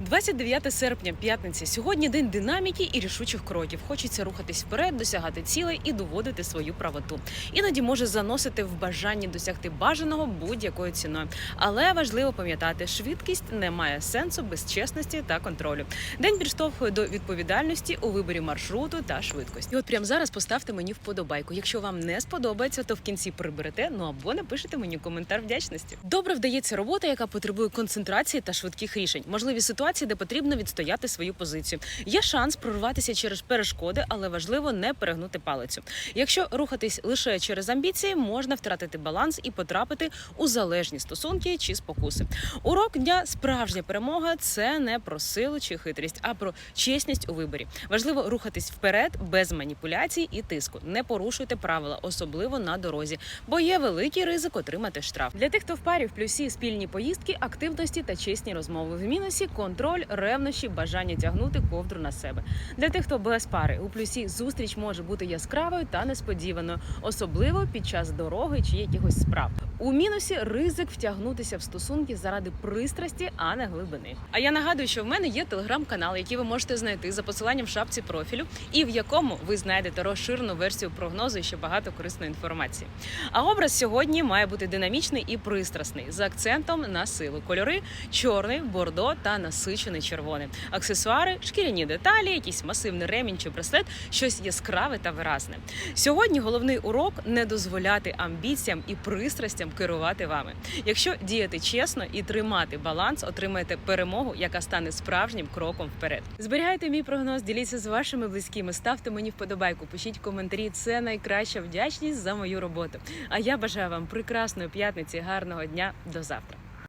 29 серпня, п'ятниця. Сьогодні день динаміки і рішучих кроків. Хочеться рухатись вперед, досягати цілей і доводити свою правоту. Іноді може заносити в бажанні досягти бажаного будь-якою ціною. Але важливо пам'ятати, швидкість не має сенсу без чесності та контролю. День підштовхує до відповідальності у виборі маршруту та швидкості. І от прямо зараз поставте мені вподобайку. Якщо вам не сподобається, то в кінці приберете. Ну або напишете мені коментар вдячності. Добре вдається робота, яка потребує концентрації та швидких рішень. Можливі ситуації, де потрібно відстояти свою позицію. Є шанс прорватися через перешкоди, але важливо не перегнути палицю. Якщо рухатись лише через амбіції, можна втратити баланс і потрапити у залежні стосунки чи спокуси. Урок дня справжня перемога це не про силу чи хитрість, а про чесність у виборі. Важливо рухатись вперед без маніпуляцій і тиску. Не порушуйте правила, особливо на дорозі, бо є великий ризик отримати штраф. Для тих, хто в парі в плюсі спільні поїздки, активності та чесні розмови. В мінусі контроль, ревнощі, бажання тягнути ковдру на себе. Для тих, хто без пари у плюсі зустріч може бути яскравою та несподіваною, особливо під час дороги чи якихось справ. У мінусі ризик втягнутися в стосунки заради пристрасті, а не глибини. А я нагадую, що в мене є телеграм-канал, який ви можете знайти за посиланням в шапці профілю, і в якому ви знайдете розширену версію прогнозу і ще багато корисної інформації. А образ сьогодні має бути динамічний і пристрасний з акцентом на силу. Кольори чорний, бордо та насичений червоний. Аксесуари, шкіряні деталі, якийсь масивний ремінь чи браслет, щось яскраве та виразне. Сьогодні головний урок не дозволяти амбіціям і пристрастям керувати вами. Якщо діяти чесно і тримати баланс, отримаєте перемогу, яка стане справжнім кроком вперед. Зберігайте мій прогноз, діліться з вашими близькими, ставте мені вподобайку, пишіть коментарі. Це найкраща вдячність за мою роботу. А я бажаю вам прекрасної п'ятниці, гарного дня. До завтра.